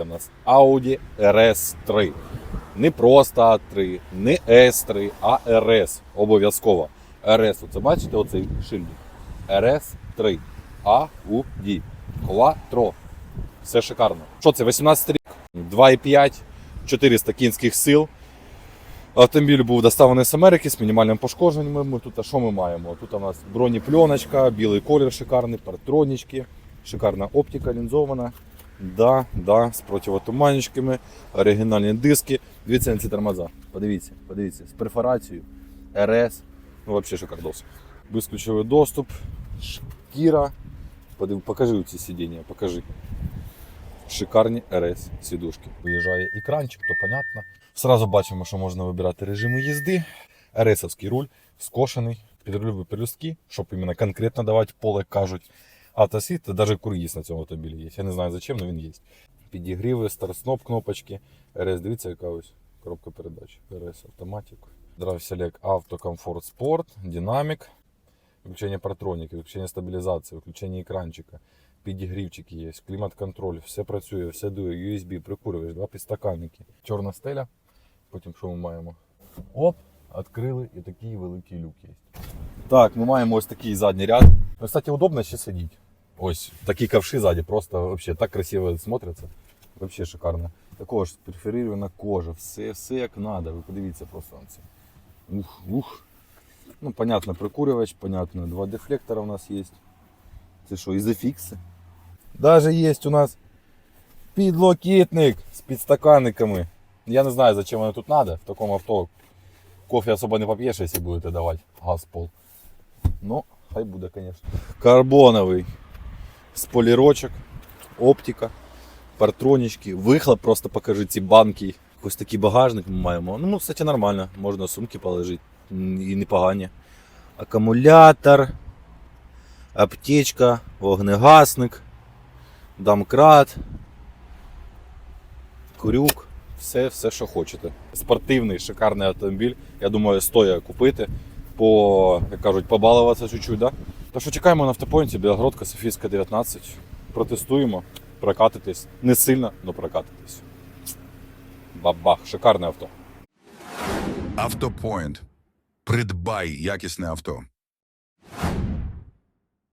Це в нас Audi RS3. Не просто А3, не S3, а RS. Обов'язково. RS. Оце бачите оцей шильдик? RS3. Audi. Quattro. Все шикарно. Що це? 18 рік, 2,5, 400 кінських сил. Автомобіль був доставлений з Америки з мінімальним пошкодженням. Ми тут а що ми маємо? Тут у нас бронепленочка, білий колір шикарний, партронічки, шикарна оптика лінзована. Да, да, з противотуманечками, оригінальні диски. Дивіться на ці тормоза. Подивіться, подивіться, з перфорацією, РС. Ну, взагалі шикардос. Безключовий доступ, шкіра. Подив, покажи ці сидіння, покажи. Шикарні РС сідушки. Виїжджає екранчик, то понятно. Сразу бачимо, що можна вибирати режими їзди. РСовський руль, скошений, підрульові пелюстки, щоб іменно конкретно давати поле, кажуть. Автосвіт, навіть круїз на цьому автомобілі є. Я не знаю зачем, але він є. Підігріви, старт-сноп кнопочки. РС, дивіться, яка ось коробка передач. РС автоматик. Drive Select Auto Comfort Sport, динамик, включение партроніки, включение стабілізації, включение екранчика, підігрівчики є, клімат-контроль, все працює, все дує, USB, прикурювач, два підстаканники. Чорна стеля. Потім що ми маємо? Оп, відкрили і такий великий люк є. Так, ми маємо ось такий задній ряд. Кстати, удобно ще сидіти. Ось такі ковши ззаді, просто вообще так красиво смотряться. Вообще шикарно. Також ж перфорирована кожа, все, все як надо. Ви подивіться просто. Ух, ух. Ну, понятно, прикурювач, понятно, два дефлектора у нас є. Це що, ізофікси? Даже є у нас підлокітник з підстаканниками. Я не знаю, зачем воно тут треба. В такому авто кофе особо не поп'єш, якщо будете давати газ пол. Ну, хай буде, звісно. Карбоновий сполірочок, оптика, партронічки, вихлоп, просто покажи ці банки. Ось такий багажник ми маємо. Ну, кстати, нормально, можна сумки положити. І непогані. Акумулятор, аптечка, вогнегасник, домкрат, крюк. Все, все, що хочете. Спортивний, шикарний автомобіль. Я думаю, стоїть купити. По, як кажуть, побалуватися чуть-чуть, да? Так що чекаємо на автопоінті, Білогородка, Софійська 19. Протестуємо, прокатитись. Не сильно, але прокатитись. Бабах, шикарне авто. Автопоінт. Придбай якісне авто.